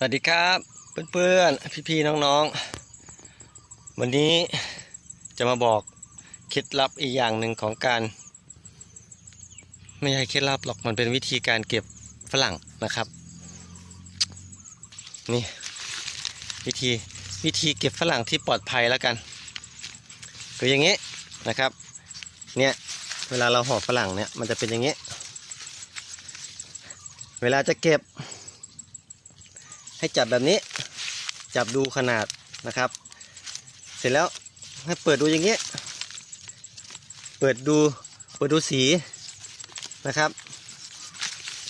สวัสดีครับ เพื่อนๆ พี่ๆ น้องๆ วันนี้จะมาบอกเคล็ดลับอีกอย่างหนึ่งของการ ไม่ใช่เคล็ดลับหรอกมันเป็นวิธีการเก็บฝรั่งนะครับ นี่ วิธีวิธีเก็บฝรั่งที่ปลอดภัยแล้วกันคืออย่างนี้นะครับ เนี่ยเวลาเราห่อฝรั่งเนี่ยมันจะเป็นอย่างนี้ เวลาจะเก็บ ให้จับแบบนี้ จับดูขนาดนะครับ เสร็จแล้วให้เปิดดูอย่างเงี้ยเปิดดูเปิดดูสีนะครับ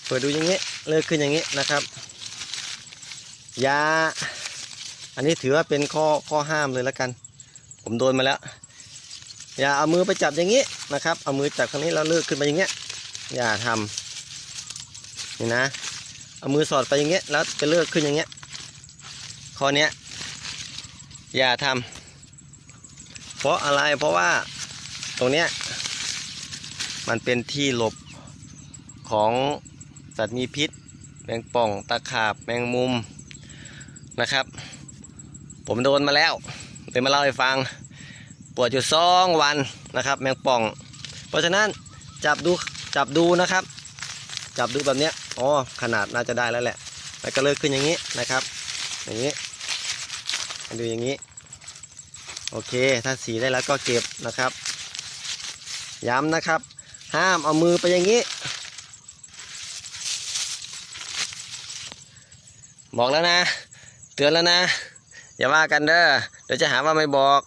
เปิดดูอย่างเงี้ยเลิกขึ้นอย่างเงี้ยนะครับยาอันนี้ถือว่าเป็นข้อข้อห้ามเลยแล้วกัน ผมโดนมาแล้ว อย่าเอามือไปจับอย่างนี้นะครับ เอามือจับครั้งนี้แล้วเลิกขึ้นมาอย่างเงี้ยอย่าทำนี่นะ เอามือสอดไปอย่างเงี้ยแล้วจะเลิกขึ้นอย่างเงี้ยข้อเนี้ยอย่าทำเพราะอะไรเพราะว่าตรงเนี้ยมันเป็นที่หลบของสัตว์มีพิษ แมงป่องตะขาบแมงมุมนะครับ ผมโดนมาแล้วเลยมาเล่าให้ฟังปวดอยู่สองวันนะครับ แมงป่อง เพราะฉะนั้นจับดูจับดูนะครับ จับดูแบบเนี้ย อ๋อขนาดน่าจะได้แล้วแหละ แล้วก็เลิกขึ้นอย่างนี้นะครับ อย่างนี้ดูอย่างนี้ โอเค ถ้าสีได้แล้วก็เก็บนะครับ ย้ำนะครับ ห้ามเอามือไปอย่างนี้ บอกแล้วนะ เตือนแล้วนะ อย่าว่ากันเด้อ เดี๋ยวจะหาว่าไม่บอก